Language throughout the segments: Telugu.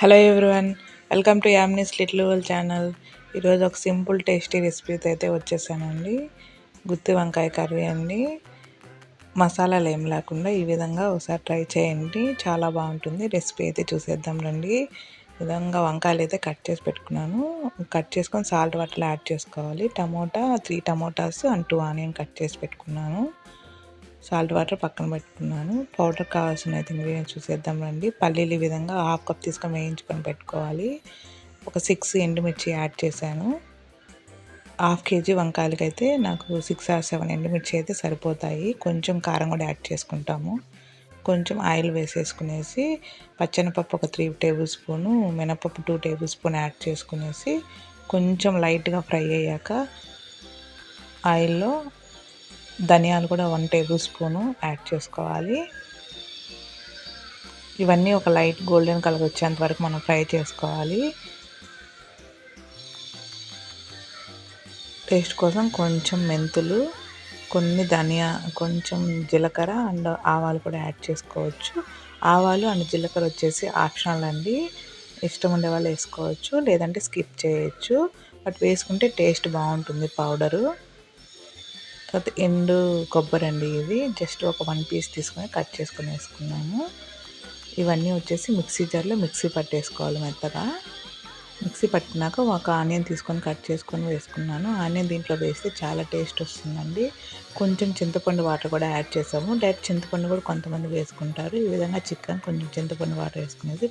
హలో ఎవ్రీవన్ వెల్కమ్ టు యామ్నిస్ లిటిల్ వరల్డ్ ఛానల్ ఈరోజు ఒక సింపుల్ టేస్టీ రెసిపీతో అయితే వచ్చేసానండి. గుత్తి వంకాయ కర్రీ అండి. మసాలాలు ఏం లేకుండా ఈ విధంగా ఒకసారి ట్రై చేయండి. చాలా బాగుంటుంది. రెసిపీ అయితే చూసేద్దాం రండి. ఈ విధంగా వంకాయలు అయితే కట్ చేసి పెట్టుకున్నాను. కట్ చేసుకొని సాల్ట్ వాటర్లో యాడ్ చేసుకోవాలి. Tomato three tomatoes and two onion cut చేసి పెట్టుకున్నాను. సాల్ట్ వాటర్ పక్కన పెట్టుకున్నాను. పౌడర్ కావాల్సిన అయితే ఇంగ్రీడియంట్స్ చూసేద్దాం రండి. పల్లీలు ఈ విధంగా హాఫ్ కప్ తీసుకొని వేయించుకొని పెట్టుకోవాలి. ఒక సిక్స్ ఎండుమిర్చి యాడ్ చేశాను. హాఫ్ కేజీ వంకాయలకి అయితే నాకు సిక్స్ ఆర్ సెవెన్ ఎండుమిర్చి అయితే సరిపోతాయి. కొంచెం కారం కూడా యాడ్ చేసుకుంటాము. కొంచెం ఆయిల్ వేసేసుకునేసి పచ్చనిపప్పు ఒక త్రీ టేబుల్ స్పూను మినపప్పు టూ టేబుల్ స్పూన్ యాడ్ చేసుకునేసి కొంచెం లైట్గా ఫ్రై అయ్యాక ఆయిల్లో ధనియాలు కూడా వన్ టేబుల్ స్పూను యాడ్ చేసుకోవాలి. ఇవన్నీ ఒక లైట్ గోల్డెన్ కలర్ వచ్చేంత వరకు మనం ఫ్రై చేసుకోవాలి. టేస్ట్ కోసం కొంచెం మెంతులు కొన్ని ధనియా కొంచెం జీలకర్ర అండ్ ఆవాలు కూడా యాడ్ చేసుకోవచ్చు. ఆవాలు అండ్ జీలకర్ర వచ్చేసి ఆప్షనల్ అండి. ఇష్టం ఉండే వాళ్ళు వేసుకోవచ్చు లేదంటే స్కిప్ చేయొచ్చు. బట్ వేసుకుంటే టేస్ట్ బాగుంటుంది పౌడరు. తర్వాత ఎండు కొబ్బరి అండి ఇది. జస్ట్ ఒక వన్ పీస్ తీసుకొని కట్ చేసుకుని వేసుకున్నాము ఇవన్నీ వచ్చేసి మిక్సీ జార్లో మిక్సీ పట్టేసుకోవాలి మెత్తగా. మిక్సీ పట్టినాక ఒక ఆనియన్ తీసుకొని కట్ చేసుకొని వేసుకున్నాను. ఆనియన్ దీంట్లో వేస్తే చాలా టేస్ట్ వస్తుందండి. కొంచెం చింతపండు వాటర్ కూడా యాడ్ చేసాము. డైరెక్ట్ చింతపండు కూడా కొంతమంది వేసుకుంటారు. ఈ విధంగా చికెన్ కొంచెం చింతపండు వాటర్ వేసుకునేది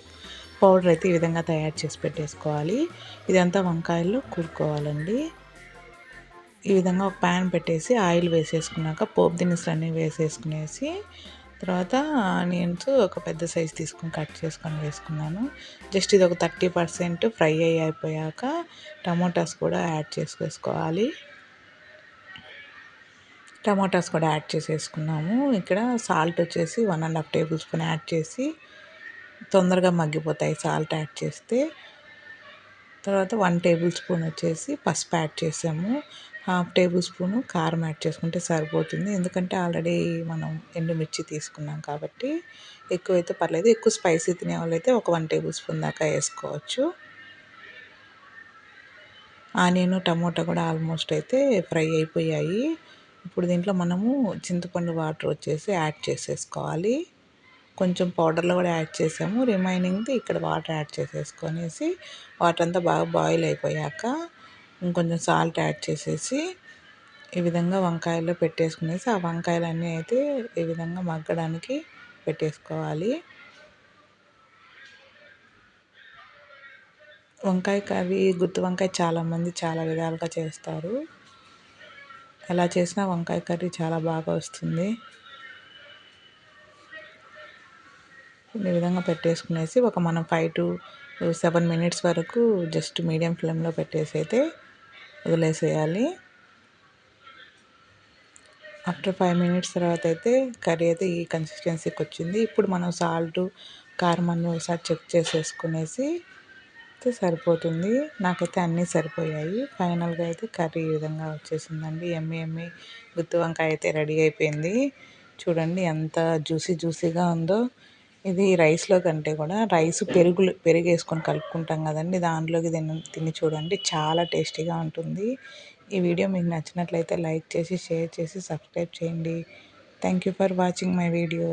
పౌడర్ అయితే ఈ విధంగా తయారు చేసి పెట్టేసుకోవాలి. ఇదంతా వంకాయల్లో కూరుకోవాలండి. ఈ విధంగా ఒక ప్యాన్ పెట్టేసి ఆయిల్ వేసేసుకున్నాక పోపు దినుసులు అన్నీ వేసేసుకునేసి తర్వాత ఆనియన్స్ ఒక పెద్ద సైజ్ తీసుకొని కట్ చేసుకొని వేసుకున్నాను. జస్ట్ ఇది ఒక థర్టీ పర్సెంట్ ఫ్రై అయ్యి అయిపోయాక టమోటాస్ కూడా యాడ్ చేసుకోవాలి టమోటాస్ కూడా యాడ్ చేసేసుకున్నాము. ఇక్కడ సాల్ట్ వచ్చేసి one and half tablespoon add చేసి తొందరగా మగ్గిపోతాయి సాల్ట్ యాడ్ చేస్తే. తర్వాత వన్ టేబుల్ స్పూన్ వచ్చేసి పసుపు యాడ్ చేసాము. హాఫ్ టేబుల్ స్పూన్ కారం యాడ్ చేసుకుంటే సరిపోతుంది. ఎందుకంటే ఆల్రెడీ మనం ఎండుమిర్చి తీసుకున్నాం కాబట్టి ఎక్కువైతే పర్లేదు. ఎక్కువ స్పైసీ తినే వాళ్ళైతే ఒక వన్ టేబుల్ స్పూన్ దాకా వేసుకోవచ్చు. ఆనియన్ టమోటా కూడా ఆల్మోస్ట్ అయితే ఫ్రై అయిపోయాయి. ఇప్పుడు దీంట్లో మనము చింతపండు వాటర్ వచ్చేసి యాడ్ చేసేసుకోవాలి. కొంచెం పౌడర్లో కూడా యాడ్ చేసాము. రిమైనింగ్ది ఇక్కడ వాటర్ యాడ్ చేసేసుకొనేసి వాటర్ అంతా బాగా బాయిల్ అయిపోయాక ఇంకొంచెం సాల్ట్ యాడ్ చేసేసి ఈ విధంగా వంకాయల్లో పెట్టేసుకునేసి ఆ వంకాయలన్నీ అయితే ఈ విధంగా మగ్గడానికి పెట్టేసుకోవాలి. వంకాయ కర్రీ గుత్తి వంకాయ చాలామంది చాలా విధాలుగా చేస్తారు. ఎలా చేసినా వంకాయ కర్రీ చాలా బాగా వస్తుంది. ఈ విధంగా పెట్టేసుకునేసి ఒక మనం ఫైవ్ టు సెవెన్ మినిట్స్ వరకు జస్ట్ మీడియం ఫ్లేమ్లో పెట్టేసి అయితే వదిలేసేయాలి. ఆఫ్టర్ ఫైవ్ మినిట్స్ తర్వాత అయితే కర్రీ అయితే ఈ కన్సిస్టెన్సీకి వచ్చింది. ఇప్పుడు మనం సాల్ట్ కారం అన్నీ ఒకసారి చెక్ చేసేసుకునేసి అయితే సరిపోతుంది. నాకైతే అన్నీ సరిపోయాయి. ఫైనల్గా అయితే కర్రీ ఈ విధంగా వచ్చేసిందండి. ఎమ్మి ఎమ్మి గుత్తి వంకాయ అయితే రెడీ అయిపోయింది. చూడండి ఎంత జ్యూసీ జ్యూసీగా ఉందో. ఇది రైస్లో కంటే కూడా రైస్ పెరుగులు పెరుగు వేసుకొని కలుపుకుంటాం కదండి. దాంట్లోకి తిని తిని చూడండి. చాలా టేస్టీగా ఉంటుంది. ఈ వీడియో మీకు నచ్చినట్లయితే లైక్ చేసి షేర్ చేసి సబ్స్క్రైబ్ చేయండి. Thank you for watching my video.